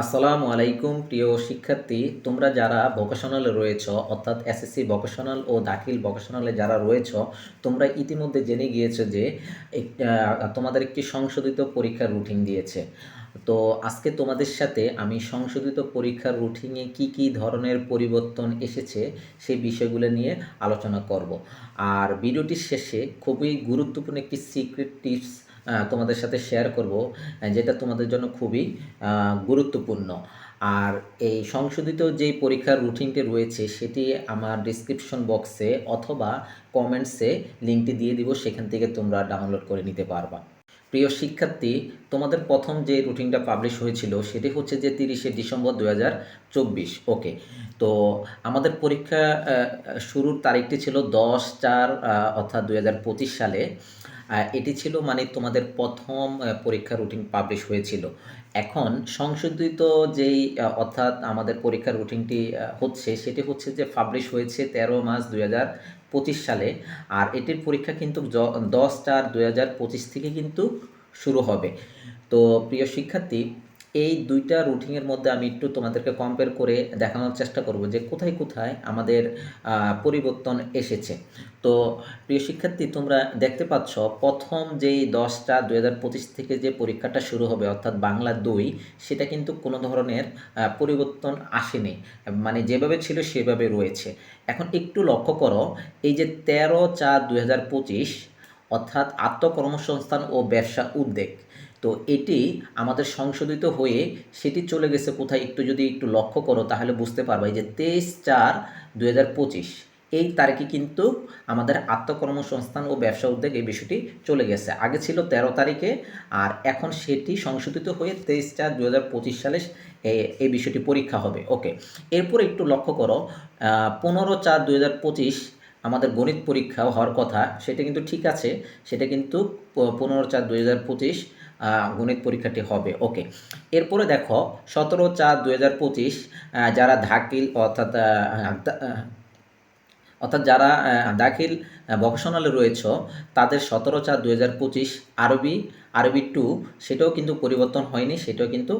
আসসালামু আলাইকুম, প্রিয় শিক্ষার্থী। তোমরা যারা ভোকেশনালে রয়েছ, অর্থাৎ এসএসসি ভোকেশনাল ও দাখিল ভোকেশনালে যারা রয়েছ, তোমরা ইতিমধ্যে জেনে গিয়েছো যে তোমাদের একটি সংশোধিত পরীক্ষার রুটিন দিয়েছে। তো আজকে তোমাদের সাথে আমি সংশোধিত পরীক্ষার রুটিনে কি কি ধরনের পরিবর্তন এসেছে, সেই বিষয়গুলো নিয়ে আলোচনা করব। আর ভিডিওটির শেষে খুবই গুরুত্বপূর্ণ একটি সিক্রেট টিপস তোমাদের সাথে শেয়ার করব যেটা তোমাদের জন্য খুবই গুরুত্বপূর্ণ। আর এই সংশোধিত যেই পরীক্ষার রুটিনটি রয়েছে, সেটি আমার ডিসক্রিপশন বক্সে অথবা কমেন্টসে লিঙ্কটি দিয়ে দিব, সেখান থেকে তোমরা ডাউনলোড করে নিতে পারবা। প্রিয় শিক্ষার্থী, তোমাদের প্রথম যে রুটিনটা পাবলিশ হয়েছিল সেটি হচ্ছে যে তিরিশে ডিসেম্বর দু হাজার চব্বিশ ওকে তো আমাদের পরীক্ষা শুরুর তারিখটি ছিল দশ চার অর্থাৎ দু হাজার পঁচিশ সালে। এটি ছিল মানে তোমাদের প্রথম পরীক্ষা রুটিন পাবলিশ হয়েছিল। এখন সংশোধিত যেই অর্থাৎ আমাদের পরীক্ষার রুটিনটি হচ্ছে সেটি হচ্ছে যে পাবলিশ হয়েছে তেরো মার্চ হাজার পঁচিশ সালে। আর এটির পরীক্ষা কিন্তু দশ চার দুই থেকে কিন্তু শুরু হবে। তো প্রিয় শিক্ষার্থী, এই দুইটা রুটিনের মধ্যে আমি একটু তোমাদেরকে কম্পেয়ার করে দেখানোর চেষ্টা করব যে কোথায় কোথায় আমাদের পরিবর্তন এসেছে। তো প্রিয় শিক্ষার্থী, তোমরা দেখতে পাচ্ছ প্রথম যেই দশটা দুই হাজার পঁচিশ থেকে যে পরীক্ষাটা শুরু হবে, অর্থাৎ বাংলা দুই, সেটা কিন্তু কোনো ধরনের পরিবর্তন আসেনি। মানে যেভাবে ছিল সেভাবে রয়েছে। এখন একটু লক্ষ্য করো, এই যে তেরো চার পঁচিশ অর্থাৎ আত্মকর্মসংস্থান ও ব্যবসা উদ্যোগ তো এটি আমাদের সংশোধিত হয়ে সেটি চলে গেছে কোথায় একটু যদি একটু লক্ষ্য করো তাহলে বুঝতে পারবে যে তেইশ চার পঁচিশ, এই তারিখে কিন্তু আমাদের আত্মকর্মসংস্থান ও ব্যবসা উদ্যোগ এই বিষয়টি চলে গেছে। আগে ছিল তেরো তারিখে আর এখন সেটি সংশোধিত হয়ে তেইশ চার দু সালে এই বিষয়টি পরীক্ষা হবে। ওকে, এরপর একটু লক্ষ্য করো পনেরো চার দু আমাদের গণিত পরীক্ষা হওয়ার কথা, সেটা কিন্তু ঠিক আছে, সেটা কিন্তু পনেরো চার দুই পঁচিশ গণিত পরীক্ষাটি হবে, ওকে। এরপরে দেখো, সতেরো চার দুই পঁচিশ যারা ধাকিল অর্থাৎ অর্থাৎ যারা দাখিল ভকেশনালে রয়েছ, তাদের সতেরো চার দুই হাজার পঁচিশ আরবি আরবি টু সেটাও কিন্তু পরিবর্তন হয়নি, সেটাও কিন্তু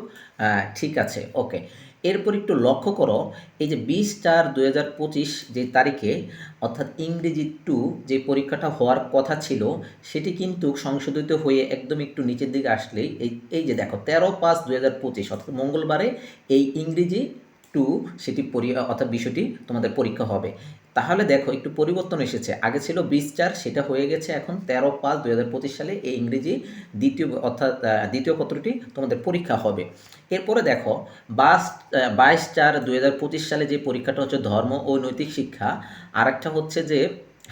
ঠিক আছে, ওকে। এরপর একটু লক্ষ্য করো, এই যে বিশ চার দু যে তারিখে, অর্থাৎ ইংরেজি টু যে পরীক্ষাটা হওয়ার কথা ছিল, সেটি কিন্তু সংশোধিত হয়ে একদম একটু নিচের দিকে আসলেই, এই এই যে দেখো, তেরো পাঁচ দু অর্থাৎ মঙ্গলবারে এই ইংরেজি টু সেটি পরি, অর্থাৎ বিষয়টি তোমাদের পরীক্ষা হবে। তাহলে দেখো একটু পরিবর্তন এসেছে। আগে ছিল বিশ চার, সেটা হয়ে গেছে এখন তেরো পাঁচ পঁচিশ সালে এই ইংরেজি দ্বিতীয়, অর্থাৎ দ্বিতীয় পত্রটি তোমাদের পরীক্ষা হবে। এরপরে দেখো, বাস বাইশ চার পঁচিশ সালে যে পরীক্ষাটা হচ্ছে ধর্ম ও নৈতিক শিক্ষা আর একটা হচ্ছে যে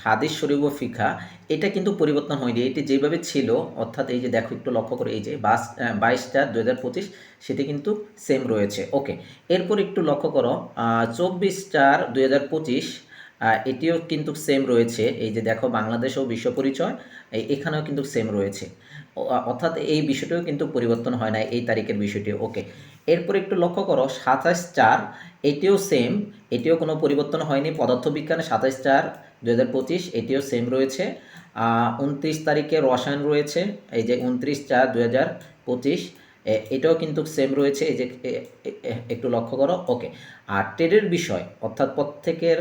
হাদিস শরীফ ও ফিখা এটা কিন্তু পরিবর্তন হয়নি। এটি যেভাবে ছিল, অর্থাৎ এই যে দেখো একটু লক্ষ্য করে, এই যে বাস বাইশ চার দুই হাজার পঁচিশ, সেটি কিন্তু সেম রয়েছে। ওকে এরপর একটু লক্ষ্য করো চব্বিশ চার দুই হাজার পঁচিশ এটিও কিন্তু সেম রয়েছে। এই যে দেখো, বাংলাদেশ ও বিশ্ব পরিচয় এখানেও কিন্তু সেম রয়েছে। অর্থাৎ এই বিষয়টিও কিন্তু পরিবর্তন হয় না এই তারিখের বিষয়টি। ওকে, এরপর একটু লক্ষ্য করো, সাতাশ চার, এটিও সেম এটিও কোনো পরিবর্তন হয়নি। পদার্থবিজ্ঞানে সাতাশ চার দু হাজার পঁচিশ, এটিও সেম রয়েছে। উনত্রিশ তারিখে রসায়ন রয়েছে, এই যে উনত্রিশ চার দু হাজার পঁচিশ। এটাও কিন্তু সেম রয়েছে, এই যে একটু লক্ষ্য করো ওকে আর ট্রেডের বিষয়, অর্থাৎ প্রত্যেকের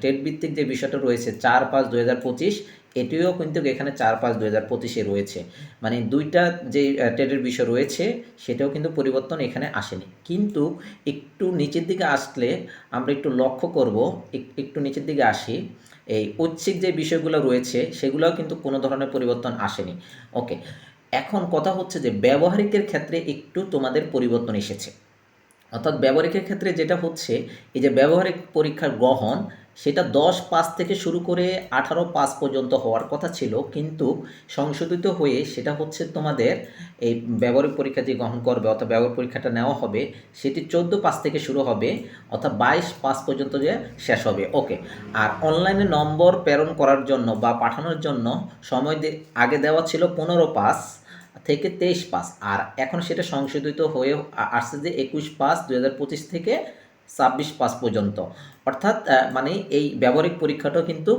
ট্রেড ভিত্তিক যে বিষয়টা রয়েছে, চার পাঁচ দুই হাজার পঁচিশ, এটিও কিন্তু এখানে চার পাঁচ দুই হাজার পঁচিশে রয়েছে। মানে দুইটা যে ট্রেডের বিষয় রয়েছে, সেটাও কিন্তু পরিবর্তন এখানে আসেনি। কিন্তু একটু নিচের দিকে আসলে আমরা একটু লক্ষ্য করব একটু নিচের দিকে আসি, এই ঐচ্ছিক যে বিষয়গুলো রয়েছে, সেগুলোও কিন্তু কোনো ধরনের পরিবর্তন আসেনি। ওকে এখন কথা হচ্ছে যে ব্যবহারিকের ক্ষেত্রে একটু তোমাদের পরিবর্তন এসেছে। অর্থাৎ ব্যবহারিকের ক্ষেত্রে যেটা হচ্ছে, এই যে ব্যবহারিক পরীক্ষার গ্রহণ সেটা দশ পাঁচ থেকে শুরু করে আঠারো পাঁচ পর্যন্ত হওয়ার কথা ছিল, কিন্তু সংশোধিত হয়ে সেটা হচ্ছে তোমাদের এই ব্যবহারিক পরীক্ষা যে গ্রহণ করবে অর্থাৎ ব্যবহারিক পরীক্ষাটা নেওয়া হবে, সেটি চোদ্দ পাঁচ থেকে শুরু হবে অর্থাৎ বাইশ পাঁচ পর্যন্ত যে শেষ হবে। ওকে, আর অনলাইনে নম্বর প্রেরণ করার জন্য বা পাঠানোর জন্য সময় আগে দেওয়া ছিল পনেরো পাস থেকে তেইশ পাস আর এখন সেটা সংশোধিত হয়ে আসছে যে একুশ পাস দু হাজার পঁচিশ থেকে ছাব্বিশ পাঁচ পর্যন্ত। অর্থাৎ মানে এই ব্যবহারিক পরীক্ষাটাও কিন্তু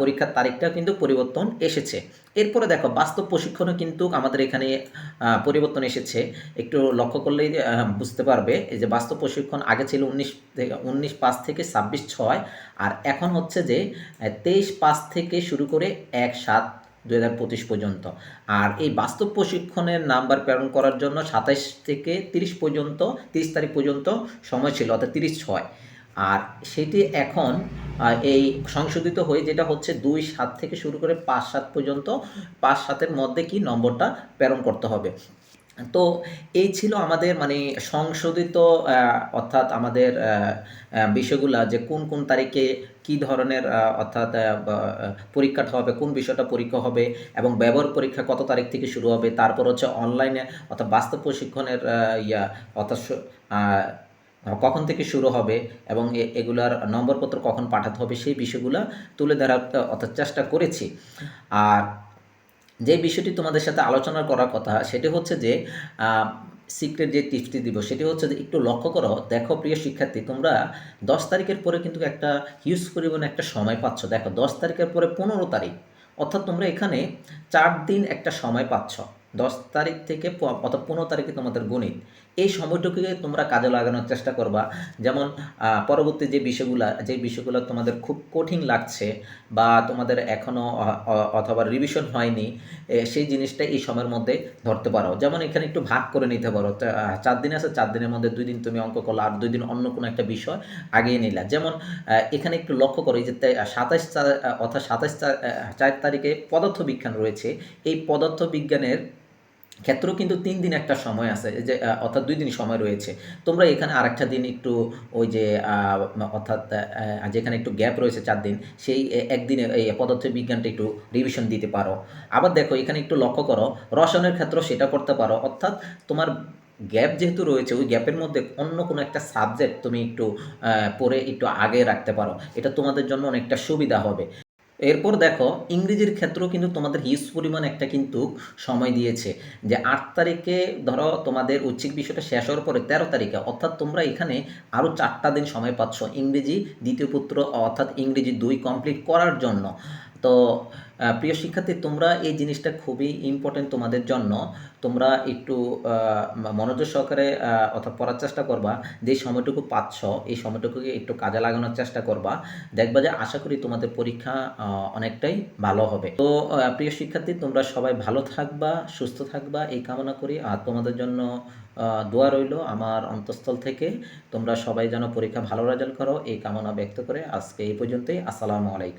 পরীক্ষার তারিখটা কিন্তু পরিবর্তন এসেছে। এরপরে দেখো, বাস্তব প্রশিক্ষণও কিন্তু আমাদের এখানে পরিবর্তন এসেছে। একটু লক্ষ্য করলেই বুঝতে পারবে যে বাস্তব প্রশিক্ষণ আগে ছিল উনিশ থেকে, উনিশ পাঁচ থেকে ছাব্বিশ ছয়, আর এখন হচ্ছে যে তেইশ পাঁচ থেকে শুরু করে এক সাত দু হাজার পঁচিশ পর্যন্ত। আর এই বাস্তব প্রশিক্ষণের নাম্বার প্রেরণ করার জন্য সাতাইশ থেকে তিরিশ পর্যন্ত, তিরিশ তারিখ পর্যন্ত সময় ছিল, অর্থাৎ তিরিশ ছয়। আর সেটি এখন এই সংশোধিত হয়ে যেটা হচ্ছে দুই সাত থেকে শুরু করে পাঁচ সাত পর্যন্ত, পাঁচ সাতের মধ্যে কি নম্বরটা প্রেরণ করতে হবে। তো এই ছিল আমাদের মানে সংশোধিত অর্থাৎ আমাদের বিষয়গুলা যে কোন কোন তারিখে কি ধরনের অর্থাৎ পরীক্ষাটা হবে, কোন বিষয়টা পরীক্ষা হবে এবং ব্যবহার পরীক্ষা কত তারিখ থেকে শুরু হবে, তারপর হচ্ছে অনলাইনে অর্থাৎ বাস্তব প্রশিক্ষণের ইয়া, অর্থাৎ কখন থেকে শুরু হবে এবং এগুলার নম্বরপত্র কখন পাঠাতে হবে সেই বিষয়গুলো তুলে ধরার, অর্থাৎ চেষ্টা করেছি। আর যে বিষয়টি তোমাদের সাথে আলোচনা করার কথা, সেটি হচ্ছে যে সিক্রেট যে টিপসটি দিব, সেটি হচ্ছে যে একটু লক্ষ্য করো, দেখো প্রিয় শিক্ষার্থী, তোমরা দশ তারিখের পরে কিন্তু একটা হিউজ পরিমাণে একটা সময় পাচ্ছ। দেখো, দশ তারিখের পরে পনেরো তারিখ, অর্থাৎ তোমরা এখানে চার দিন একটা সময় পাচ্ছ। দশ তারিখ থেকে অর্থাৎ পনেরো তারিখে তোমাদের গণিত। এই সময়টুকুকে তোমরা কাজে লাগানোর চেষ্টা করবা। যেমন পরবর্তী যে বিষয়গুলো যে বিষয়গুলো তোমাদের খুব কঠিন লাগছে বা তোমাদের এখনও অথবা রিভিশন হয়নি সেই জিনিসটা এই সময়ের মধ্যে ধরতে পারো। যেমন এখানে একটু ভাগ করে নিতে পারো। চার দিন আছে, চার দিনের মধ্যে দুই দিন তুমি অঙ্ক করল, আর দুই দিন অন্য কোনো একটা বিষয় আগিয়ে নিলা। যেমন এখানে একটু লক্ষ্য করো যে সাতাইশ অর্থাৎ সাতাইশ চার তারিখে পদার্থ বিজ্ঞান রয়েছে। এই পদার্থ বিজ্ঞানের ক্ষেত্রেও কিন্তু তিন দিন একটা সময় আছে যে অর্থাৎ দুই দিন সময় রয়েছে। তোমরা এখানে আরেকটা দিন একটু ওই যে অর্থাৎ যেখানে একটু গ্যাপ রয়েছে চার দিন, সেই একদিনে এই পদার্থ বিজ্ঞানটা একটু রিভিশন দিতে পারো। আবার দেখো, এখানে একটু লক্ষ্য করো, রসায়নের ক্ষেত্রেও সেটা করতে পারো। অর্থাৎ তোমার গ্যাপ যেহেতু রয়েছে, ওই গ্যাপের মধ্যে অন্য কোনো একটা সাবজেক্ট তুমি একটু পড়ে একটু আগে রাখতে পারো। এটা তোমাদের জন্য অনেকটা সুবিধা হবে। এরপর দেখো, ইংরেজির ক্ষেত্রেও কিন্তু তোমাদের হিউজ পরিমাণ একটা কিন্তু সময় দিয়েছে। যে আট তারিখে ধরো তোমাদের ঐচ্ছিক বিষয়টা শেষ হওয়ার পরে তেরো তারিখে, অর্থাৎ তোমরা এখানে আরও চারটা দিন সময় পাচ্ছ ইংরেজি দ্বিতীয় পুত্র, অর্থাৎ ইংরেজি দুই কমপ্লিট করার জন্য। তো প্রিয় শিক্ষার্থী, তোমরা এই জিনিসটা খুবই ইম্পর্টেন্ট তোমাদের জন্য। তোমরা একটু মনোযোগ সহকারে অর্থাৎ পড়ার চেষ্টা করবা। যে সময়টুকু পাচ্ছ, এই সময়টুকুকে একটু কাজে লাগানোর চেষ্টা করবা। দেখবা যে আশা করি তোমাদের পরীক্ষা অনেকটাই ভালো হবে। তো প্রিয় শিক্ষার্থী, তোমরা সবাই ভালো থাকবা, সুস্থ থাকবা, এই কামনা করি। আর তোমাদের জন্য দোয়া রইল আমার অন্তঃস্থল থেকে। তোমরা সবাই যেন পরীক্ষা ভালো রেজাল্ট করো, এই কামনা ব্যক্ত করে আজকে এই পর্যন্তই। আসসালামু আলাইকুম।